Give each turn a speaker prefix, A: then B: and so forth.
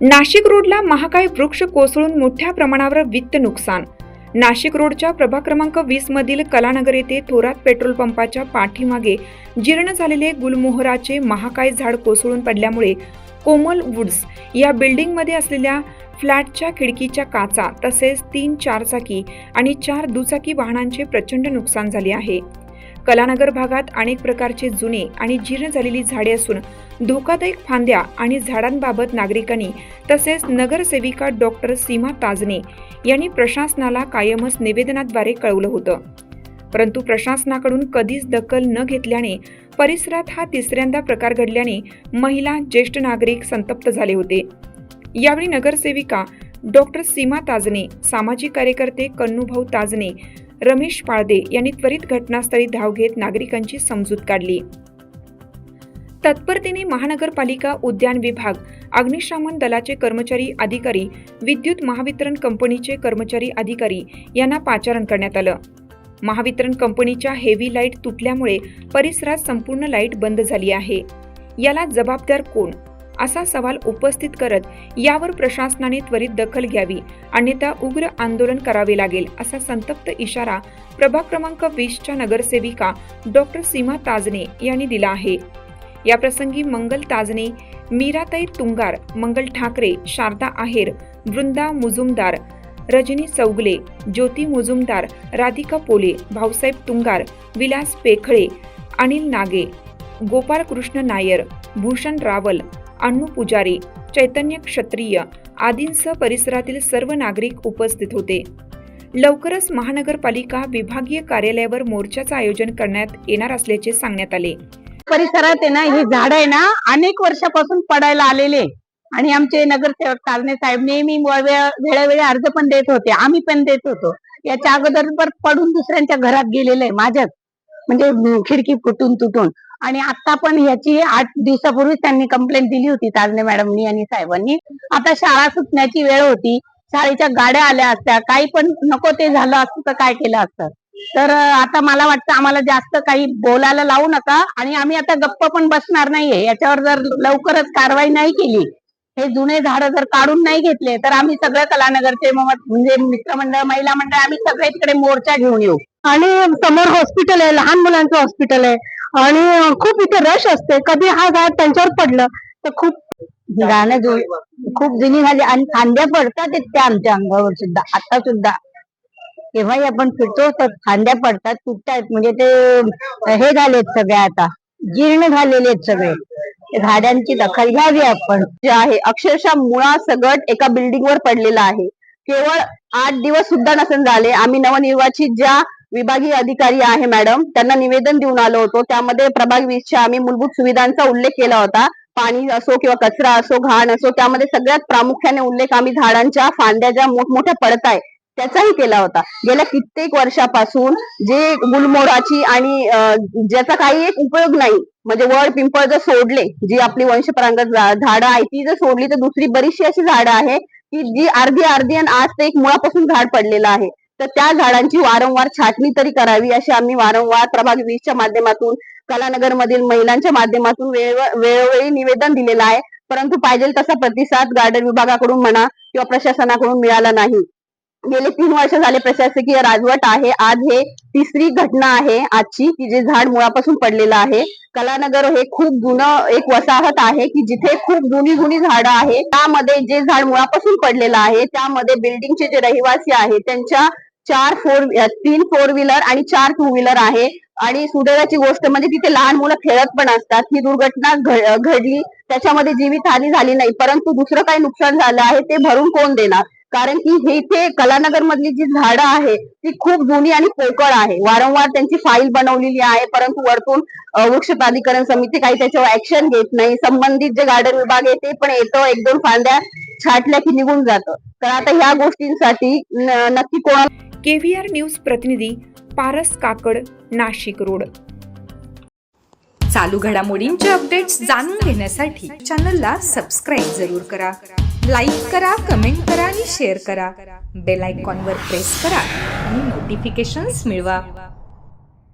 A: नाशिक रोडला महाकाय वृक्ष कोसळून मोठ्या प्रमाणावर वित्त नुकसान. नाशिक रोडच्या प्रभाग क्रमांक वीस मधील कलानगर येथे थोरात पेट्रोल पंपाच्या पाठीमागे जीर्ण झालेले गुलमोहराचे महाकाय झाड कोसळून पडल्यामुळे कोमल वुड्स या बिल्डिंगमध्ये असलेल्या फ्लॅटच्या खिडकीच्या काचा तसेच तीन चारचाकी आणि चार दुचाकी वाहनांचे प्रचंड नुकसान झाले आहे. कलानगर भागात अनेक प्रकारचे जुने आणि जीर्ण झालेली झाडे असून धोकादायक फांद्या आणि झाडांबाबत नागरिकांनी तसेच नगरसेविका डॉक्टर सीमा ताजने यांनी प्रशासनाला कायमच निवेदनाद्वारे कळवलं होतं. परंतु प्रशासनाकडून कधीच दखल न घेतल्याने परिसरात हा तिसऱ्यांदा प्रकार घडल्याने महिला ज्येष्ठ नागरिक संतप्त झाले होते. यावेळी नगरसेविका डॉक्टर सीमा ताजने सामाजिक कार्यकर्ते कन्नूभाऊ ताजने रमेश पाळदे यांनी त्वरित घटनास्थळी धाव घेत नागरिकांची समजूत काढली. तत्परतेने महानगरपालिका उद्यान विभाग अग्निशमन दलाचे कर्मचारी अधिकारी विद्युत महावितरण कंपनीचे कर्मचारी अधिकारी यांना पाचारण करण्यात आलं. महावितरण कंपनीच्या हेवी लाइट तुटल्यामुळे परिसरात संपूर्ण लाइट बंद झाली आहे. याला जबाबदार कोण? असा सवाल उपस्थित करत यावर प्रशासनाने त्वरित दखल घ्यावी अन्यथा उग्र आंदोलन करावे लागेल असा संतप्त इशारा प्रभाग क्रमांक वीसच्या नगरसेविका डॉक्टर सीमा ताजने यांनी दिला आहे. याप्रसंगी मंगल ताजने मीराताई तुंगार मंगल ठाकरे शारदा आहेर वृंदा मुजुमदार रजनी चौगले ज्योती मुजुमदार राधिका पोले भाऊसाहेब तुंगार विलास पेखळे अनिल नागे गोपाळकृष्ण नायर भूषण रावल अण्णू पुजारी चैतन्य क्षत्रिय आदींसह परिसरातील सर्व नागरिक उपस्थित होते. लवकरच महानगरपालिका विभागीय कार्यालयावर मोर्चाचं आयोजन करण्यात येणार असल्याचे सांगण्यात आले.
B: परिसरात आहे ना हे झाड आहे ना अनेक वर्षापासून पडायला आलेले आणि आमचे नगरसेवक तारणे साहेब नेहमी वेळोवेळी अर्ज पण देत होते आम्ही पण देत होतो. याच्या अगोदर पडून दुसऱ्यांच्या घरात गेलेलं आहे माझ्याच म्हणजे खिडकी फुटून तुटून. आणि आता पण याची आठ दिवसापूर्वी त्यांनी कंप्लेंट दिली होती तारणे मॅडमनी आणि साहेबांनी. आता शाळा सुटण्याची वेळ होती शाळेच्या गाड्या आल्या असत्या काही पण नको ते झालं असतं तर काय केलं असतं? तर आता मला वाटतं आम्हाला जास्त काही बोलायला लावू नका आणि आम्ही आता गप्प पण बसणार नाहीये. याच्यावर जर लवकरच कारवाई नाही केली हे जुने झाड जर काढून नाही घेतले तर आम्ही सगळे कलानगरचे मग म्हणजे मित्रमंडळ महिला मंडळ आम्ही सगळे तिकडे मोर्चा घेऊन येऊ. आणि समोर हॉस्पिटल आहे लहान मुलांचं हॉस्पिटल आहे. आणि खूप इथे रश असते. कधी हा झाड त्यांच्यावर पडलं तर खूप गाणं जो खूप जुनी झाली. आणि फांद्या पडतात त्या आमच्या अंगावर सुद्धा आता सुद्धा. केव्हाही आपण फिरतो तर फांद्या पडतात तुटतात म्हणजे ते हे झालेत सगळे आता. जीर्ण झालेले आहेत सगळे. ते झाडांची दखल घ्यावी आपण.
C: जे आहे अक्षरशः मुळा सगट एका बिल्डिंग वर पडलेला आहे. केवळ आठ दिवस सुद्धा नसून झाले. आम्ही नवनिर्वाचित ज्या विभागीय अधिकारी आहे मॅडम त्यांना निवेदन देऊन आलो होतो. त्यामध्ये प्रभाग वीसच्या आम्ही मूलभूत सुविधांचा उल्लेख केला होता. पाणी असो किंवा कचरा असो घाण असो त्यामध्ये सगळ्यात प्रामुख्याने उल्लेख आम्ही झाडांच्या फांद्या ज्या मोठमोठ्या पडत आहे त्याचाही केला होता. गेल्या कित्येक वर्षापासून जे गुलमोडाची आणि ज्याचा काही एक उपयोग नाही म्हणजे वड पिंपळ जर सोडले जी आपली वंशपरांगत झाडं आहे ती जर सोडली तर दुसरी बरीचशी अशी झाडं आहे की जी अर्धी अर्धी आणि आज ते एक मुळापासून झाड पडलेलं आहे. तर त्या झाडांची वारंवार छाटणी तरी करावी अशी आम्ही वारंवार प्रभाग वीसच्या माध्यमातून कलानगर मधील महिलांच्या माध्यमातून वेळोवेळी निवेदन दिलेलं आहे. परंतु पाहिजे तसा प्रतिसाद गार्डन विभागाकडून म्हणा किंवा प्रशासनाकडून मिळाला नाही. गेले तीन वर्ष झाले प्रशासकीय राजवट आहे. आज हे तिसरी घटना आहे आजची की जे झाड मुळापासून पडलेलं आहे. कलानगर हे खूप जुनं एक वसाहत आहे की जिथे खूप जुनी जुनी झाडं आहे. त्यामध्ये जे झाड मुळापासून पडलेलं आहे त्यामध्ये बिल्डिंगचे जे रहिवासी आहे त्यांच्या चार फोर तीन फोर व्हीलर आणि चार टू व्हीलर आहे. आणि सुदैवाची गोष्ट म्हणजे तिथे लहान मुलं खेळत पण असतात. ही दुर्घटना घडली. त्याच्यामध्ये जीवितहानी झाली नाही. परंतु दुसरं काही नुकसान झालं आहे ते भरून कोण देणार? कारण की हे इथे कलानगर मधली जी झाडं आहे ती खूप जुनी आणि पोकळ आहे. वारंवार त्यांची फाईल बनवलेली आहे. परंतु वरतून वृक्ष प्राधिकरण समिती काही त्याच्यावर ऍक्शन घेत नाही. संबंधित जे गार्डन विभाग आहे ते पण येतं. एक दोन फांद्या छाटल्या की निघून जातं. तर आता ह्या गोष्टींसाठी नक्की कोणाला
A: केव्हीआर न्यूज प्रतिनिधी पारस काकड नाशिक रोड.
D: चालू घडामोडींचे अपडेट्स जाणून घेण्यासाठी चॅनलला सबस्क्राईब जरूर करा. लाईक करा कमेंट करा आणि शेअर करा. बेल आयकॉनवर प्रेस करा आणि नोटिफिकेशन्स मिळवा.